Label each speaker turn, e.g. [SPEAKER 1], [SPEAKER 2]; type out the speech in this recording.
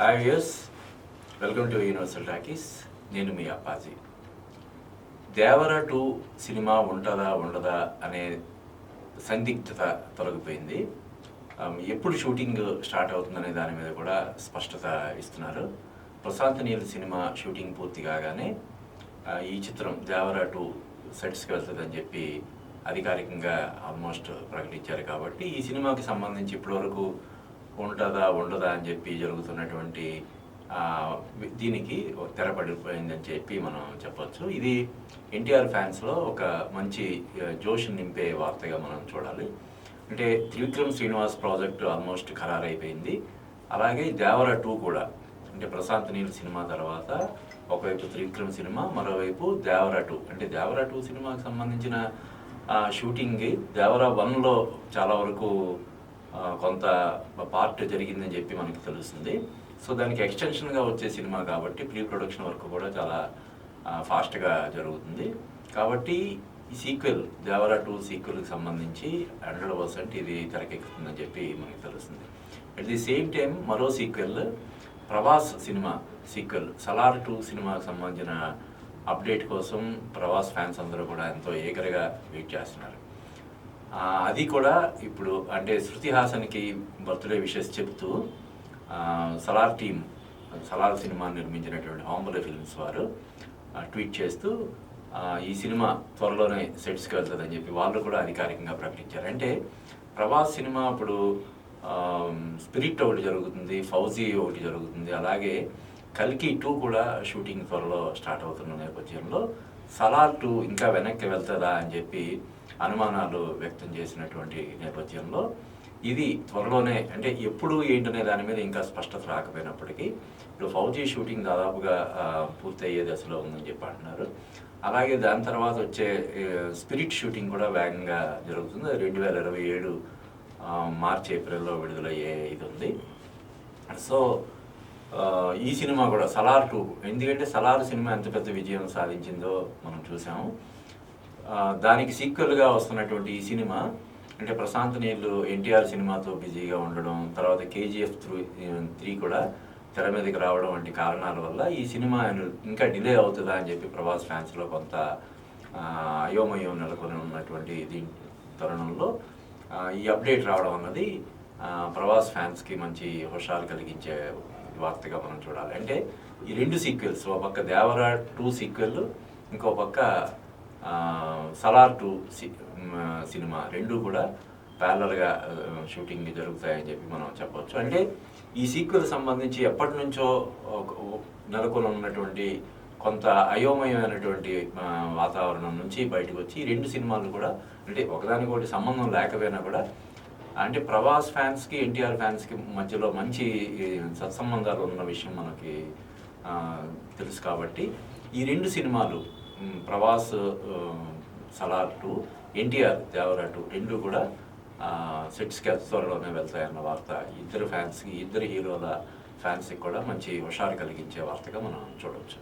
[SPEAKER 1] Hi welcome to universal talkies నేను మీ Appaji. Devara two cinema ఉంటుందా ఉండదా అనే సందిగ్ధత తొలగిపోయింది. Um, ఎప్పుడు షూటింగ్ స్టార్ట్ అవుతుందనే దాని మీద కూడా స్పష్టత ఇస్తున్నారు. ప్రశాంత్ నీల్ సినిమా షూటింగ్ పూర్తి కాగానే ఈ చిత్రం దేవర టూ సెట్స్కి వెళ్తుందని చెప్పి అధికారికంగా ఆల్మోస్ట్ ప్రకటించారు కాబట్టి ఈ సినిమాకి సంబంధించి ఇప్పటివరకు ఉంటుందా ఉండదా అని చెప్పి జరుగుతున్నటువంటి దీనికి తెరపడిపోయిందని చెప్పి మనం చెప్పొచ్చు. ఇది ఎన్టీఆర్ ఫ్యాన్స్లో ఒక మంచి జోష్ నింపే వార్తగా మనం చూడాలి. అంటే త్రివిక్రమ్ శ్రీనివాస్ ప్రాజెక్ట్ ఆల్మోస్ట్ ఖరారైపోయింది. అలాగే దేవర టూ కూడా అంటే ప్రశాంత్ నీల్ సినిమా తర్వాత ఒకవైపు త్రివిక్రమ్ సినిమా మరోవైపు దేవర టూ. అంటే దేవర టూ సినిమాకి సంబంధించిన షూటింగ్ దేవర వన్లో చాలా వరకు కొంత పార్ట్ జరిగిందని చెప్పి మనకి తెలుస్తుంది. సో దానికి ఎక్స్టెన్షన్గా వచ్చే సినిమా కాబట్టి ప్రీ ప్రొడక్షన్ వర్క్ కూడా చాలా ఫాస్ట్గా జరుగుతుంది. కాబట్టి ఈ సీక్వెల్ దేవరా టూ సీక్వెల్కి సంబంధించి హండ్రెడ్ పర్సెంట్ ఇది తెరకెక్కుతుందని చెప్పి మనకి తెలుస్తుంది. అట్ ది సేమ్ టైం మరో sequel Prabhas cinema sequel Salaar two సినిమాకి సంబంధించిన అప్డేట్ కోసం ప్రభాస్ ఫ్యాన్స్ అందరూ కూడా ఎంతో ఏగరగా వెయిట్ చేస్తున్నారు. అది కూడా ఇప్పుడు అంటే శృతి హాసన్కి బర్త్డే విషెస్ చెప్తూ సలార్ టీమ్ సలార్ సినిమా నిర్మించినటువంటి ఆంబుల ఫిల్మ్స్ వారు ట్వీట్ చేస్తూ ఈ సినిమా త్వరలోనే సెట్స్కి వెళ్తుందని చెప్పి వాళ్ళు కూడా అధికారికంగా ప్రకటించారు. అంటే ప్రభాస్ సినిమా ఇప్పుడు స్పిరిట్ ఒకటి జరుగుతుంది ఫౌజీ ఒకటి జరుగుతుంది. అలాగే కల్కి టూ కూడా షూటింగ్ త్వరలో స్టార్ట్ అవుతున్న నేపథ్యంలో సలార్ టూ ఇంకా వెనక్కి వెళ్తుందా అని చెప్పి అనుమానాలు వ్యక్తం చేసినటువంటి నేపథ్యంలో ఇది త్వరలోనే అంటే ఎప్పుడు ఏంటనే దాని మీద ఇంకా స్పష్టత రాకపోయినప్పటికీ ఇప్పుడు ఫౌజీ షూటింగ్ దాదాపుగా పూర్తయ్యే దశలో ఉందని చెప్పి అంటున్నారు. అలాగే దాని తర్వాత వచ్చే స్పిరిట్ షూటింగ్ కూడా వేగంగా జరుగుతుంది. రెండు వేల ఇరవై ఏడు మార్చ్ ఏప్రిల్లో విడుదలయ్యే ఇది ఉంది. సో ఈ సినిమా కూడా సలార్ టూ. ఎందుకంటే సలార్ సినిమా ఎంత పెద్ద విజయం సాధించిందో మనం చూసాము దానికి సీక్వెల్గా వస్తున్నటువంటి ఈ సినిమా అంటే ప్రశాంత్ నీళ్ళు ఎన్టీఆర్ సినిమాతో బిజీగా ఉండడం తర్వాత కేజీఎఫ్ త్రీ త్రీ కూడా తెర మీదకి రావడం వంటి కారణాల వల్ల ఈ సినిమా ఇంకా డిలే అవుతుందా అని చెప్పి ప్రభాస్ ఫ్యాన్స్లో కొంత అయోమయం నెలకొని ఉన్నటువంటి దీని తరుణంలో ఈ అప్డేట్ రావడం అన్నది ప్రభాస్ ఫ్యాన్స్కి మంచి హుషారు కలిగించే వార్తగా మనం చూడాలి. అంటే ఈ రెండు సీక్వెల్స్ ఒక పక్క దేవరా టూ సీక్వెల్ ఇంకో పక్క సలార్ టూ సి సినిమా. రెండు కూడా ప్యారలల్గా షూటింగ్ జరుగుతాయని చెప్పి మనం చెప్పవచ్చు అంటే ఈ సీక్వెల్ సంబంధించి ఎప్పటి నుంచో నెలకొని ఉన్నటువంటి కొంత అయోమయమైనటువంటి వాతావరణం నుంచి బయటకు వచ్చి ఈ రెండు సినిమాలు కూడా అంటే ఒకదానికొకటి సంబంధం లేకపోయినా కూడా అంటే ప్రభాస్ ఫ్యాన్స్కి ఎన్టీఆర్ ఫ్యాన్స్కి మధ్యలో మంచి సత్సంబంధాలు ఉన్న విషయం మనకి తెలుసు కాబట్టి ఈ రెండు సినిమాలు Prabhas Salaar two NTR Devara two రెండు కూడా సెట్స్కి త్వరలోనే వెళ్తాయన్న వార్త ఇద్దరు ఫ్యాన్స్కి ఇద్దరు హీరోల ఫ్యాన్స్కి కూడా మంచి హుషారు కలిగించే వార్తగా మనం చూడవచ్చు.